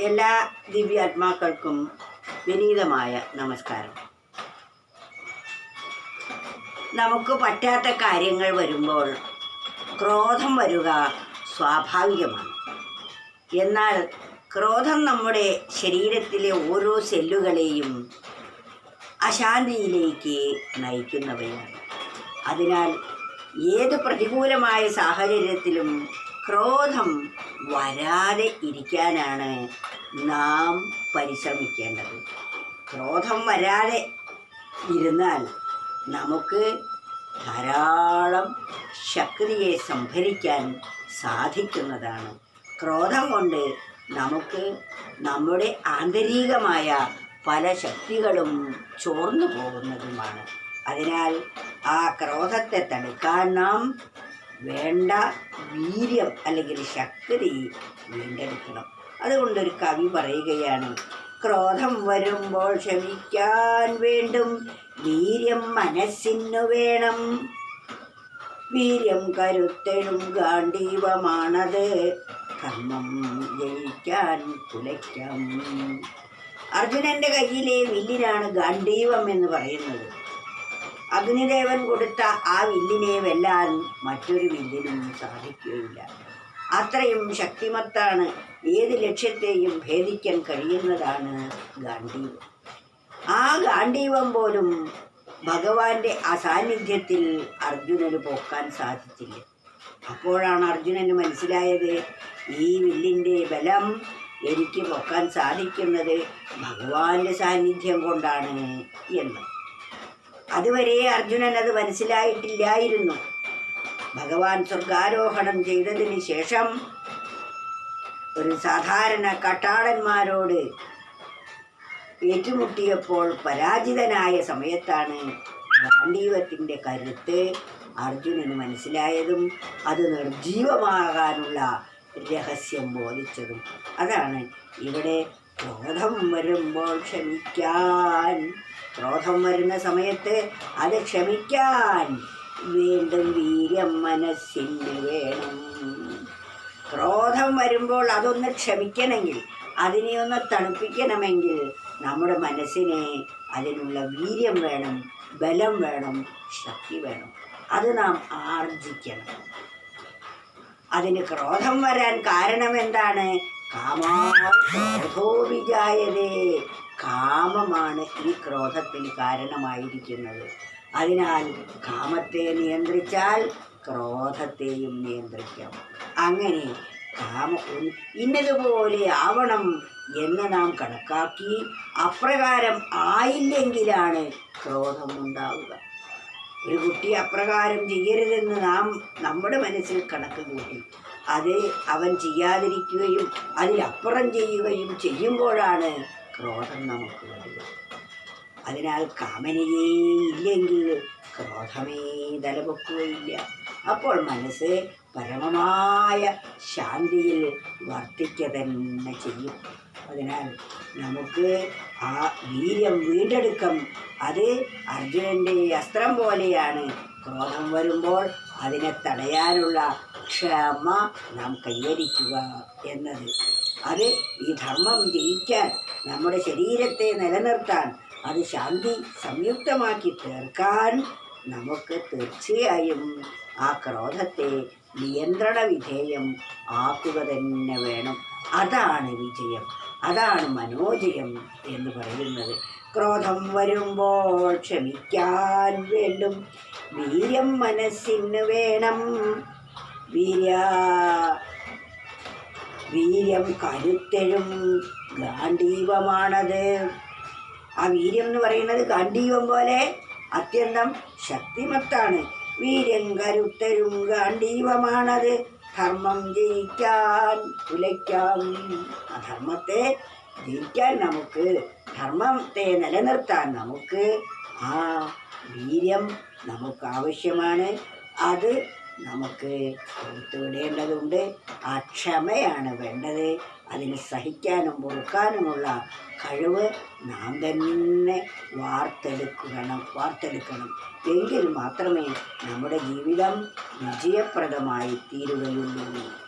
എല്ലാ ദിവ്യാത്മാക്കൾക്കും വിനീതമായ നമസ്കാരം. നമുക്ക് പറ്റാത്ത കാര്യങ്ങൾ വരുമ്പോൾ ക്രോധം വരിക സ്വാഭാവികമാണ്. എന്നാൽ ക്രോധം നമ്മുടെ ശരീരത്തിലെ ഓരോ സെല്ലുകളെയും അശാന്തിയിലേക്ക് നയിക്കുന്നവയാണ്. അതിനാൽ ഏത് പ്രതികൂലമായ സാഹചര്യത്തിലും ക്രോധം വരാതെ ഇരിക്കാനാണ് നാം പരിശ്രമിക്കേണ്ടത്. ക്രോധം വരാതെ ഇരുന്നാൽ നമുക്ക് ധാരാളം ശക്തിയെ സംഭരിക്കാൻ സാധിക്കുന്നതാണ്. ക്രോധം കൊണ്ട് നമുക്ക് നമ്മുടെ ആന്തരികമായ പല ശക്തികളും ചോർന്നു പോകുന്നതുമാണ്. അതിനാൽ ആ ക്രോധത്തെ തടുക്കാൻ നാം വേണ്ട വീര്യം അല്ലെങ്കിൽ ശക്തി വീണ്ടെടുക്കണം. അതുകൊണ്ടൊരു കവി പറയുകയാണ് ക്രോധം വരുമ്പോൾ ക്ഷമിക്കാൻ വേണ്ടും വീര്യം മനസ്സിനു വേണം. വീര്യം കരുത്തെഴും ഗാണ്ഡീവമാണത് കർമ്മം ജയിക്കാൻ കുലയ്ക്കാം അർജുനന്റെ കയ്യിലെ വില്ലിനാണ് ഗാണ്ഡീവം എന്ന് പറയുന്നത്. അഗ്നിദേവൻ കൊടുത്ത ആ വില്ലിനെ വെല്ലാൻ മറ്റൊരു വില്ലിനും സാധിക്കുകയില്ല. അത്രയും ശക്തിമത്താണ് ഏത് ലക്ഷ്യത്തെയും ഭേദിക്കാൻ കഴിയുന്നതാണ് ഗാന്ധീവം. ആ ഗാന്ധീവം പോലും ഭഗവാന്റെ അസാന്നിധ്യത്തിൽ അർജുനന് പോക്കാൻ സാധിച്ചില്ല. അപ്പോഴാണ് അർജുനന് മനസ്സിലായത് ഈ വില്ലിന്റെ ബലം എനിക്ക് പൊക്കാൻ സാധിക്കുന്നത് ഭഗവാന്റെ സാന്നിധ്യം കൊണ്ടാണ് എന്ന്. അതുവരെ അർജുനൻ അത് മനസ്സിലായിട്ടില്ലായിരുന്നു. ഭഗവാൻ സ്വർഗാരോഹണം ചെയ്തതിന് ശേഷം ഒരു സാധാരണ കട്ടാളന്മാരോട് ഏറ്റുമുട്ടിയപ്പോൾ പരാജിതനായ സമയത്താണ് ഗാന്ധീവത്തിന്റെ കരുത്ത് അർജുനന് മനസ്സിലായതും അത് നിർജീവമാകാനുള്ള രഹസ്യം ബോധിച്ചതും. അതാണ് ഇവിടെ ക്രോധം വരുമ്പോൾ ക്ഷമിക്കാൻ ക്രോധം വരുന്ന സമയത്ത് അത് ക്ഷമിക്കാൻ വീണ്ടും വീര്യം മനസ്സിന് വേണം. ക്രോധം വരുമ്പോൾ അതൊന്ന് ക്ഷമിക്കണമെങ്കിൽ അതിനെ ഒന്ന് തണുപ്പിക്കണമെങ്കിൽ നമ്മുടെ മനസ്സിനെ അതിനുള്ള വീര്യം വേണം ബലം വേണം ശക്തി വേണം. അത് നാം ആർജിക്കണം. അതിന് ക്രോധം വരാൻ കാരണം എന്താണ്? കാമാക്രോധോ വിജായതേ. കാമമാണ് ഈ ക്രോധത്തിന് കാരണമായിരിക്കുന്നത്. അതിനാൽ കാമത്തെ നിയന്ത്രിച്ചാൽ ക്രോധത്തെയും നിയന്ത്രിക്കാം. അങ്ങനെ കാമ ഇന്നതുപോലെ ആവണം എന്ന് നാം കണക്കാക്കി അപ്രകാരം ആയില്ലെങ്കിലാണ് ക്രോധം ഉണ്ടാവുക. ഒരു കുട്ടി അപ്രകാരം ചെയ്യരുതെന്ന് നാം നമ്മുടെ മനസ്സിൽ കണക്ക് കൂട്ടി അത് അവൻ ചെയ്യാതിരിക്കുകയും അതിലപ്പുറം ചെയ്യുകയും ചെയ്യുമ്പോഴാണ് ക്രോധം നമുക്ക് വരിക അതിനാൽ കാമനയേ ഇല്ലെങ്കിൽ ക്രോധമേ തലപൊക്കുകയില്ല അപ്പോൾ മനസ്സ് പരമമായ ശാന്തിയിൽ വർത്തിക്ക തന്നെ ചെയ്യും. അതിനാൽ നമുക്ക് ആ വീര്യം വീണ്ടെടുക്കം. അത് അർജുനന്റെ അസ്ത്രം പോലെയാണ്. ക്രോധം വരുമ്പോൾ അതിനെ തടയാനുള്ള ക്ഷമ നാം കൈവരിക്കുക എന്നത്. അത് ഈ ധർമ്മം ജയിക്കാൻ നമ്മുടെ ശരീരത്തെ നിലനിർത്താൻ അത് ശാന്തി സംയുക്തമാക്കി തീർക്കാൻ നമുക്ക് തീർച്ചയായും ആ ക്രോധത്തെ നിയന്ത്രണ വിധേയം ആക്കുക തന്നെ വേണം. അതാണ് വിജയം. അതാണ് മനോജയം എന്ന് പറയുന്നത്. ക്രോധം വരുമ്പോൾ ക്ഷമിക്കാൻ വേണ്ടും. വീര്യം മനസ്സിന് വേണം. വീര്യ വീര്യം കരുത്തരും ഗാന്ധീവമാണത് ആ വീര്യം എന്ന് പറയുന്നത് ഗാന്ധീവം പോലെ അത്യന്തം ശക്തിമത്താണ്. വീര്യം കരുത്തരും ഗാന്ധീവമാണത് ധർമ്മം ജയിക്കാൻ കുലയ്ക്കാം ആ ധർമ്മത്തെ ജയിക്കാൻ നമുക്ക് ധർമ്മത്തെ നിലനിർത്താൻ നമുക്ക് ആ വീര്യം നമുക്ക് ആവശ്യമാണ്. അത് നമുക്ക് കൊടുത്തുവിടേണ്ടതുണ്ട് ആ ക്ഷമയാണ് വേണ്ടത്. അതിന് സഹിക്കാനും പൊറുക്കാനുമുള്ള കഴിവ് നാം തന്നെ വാർത്തെടുക്കണം വാർത്തെടുക്കണം. എങ്കിൽ മാത്രമേ നമ്മുടെ ജീവിതം വിജയപ്രദമായി തീരുകയുള്ളൂ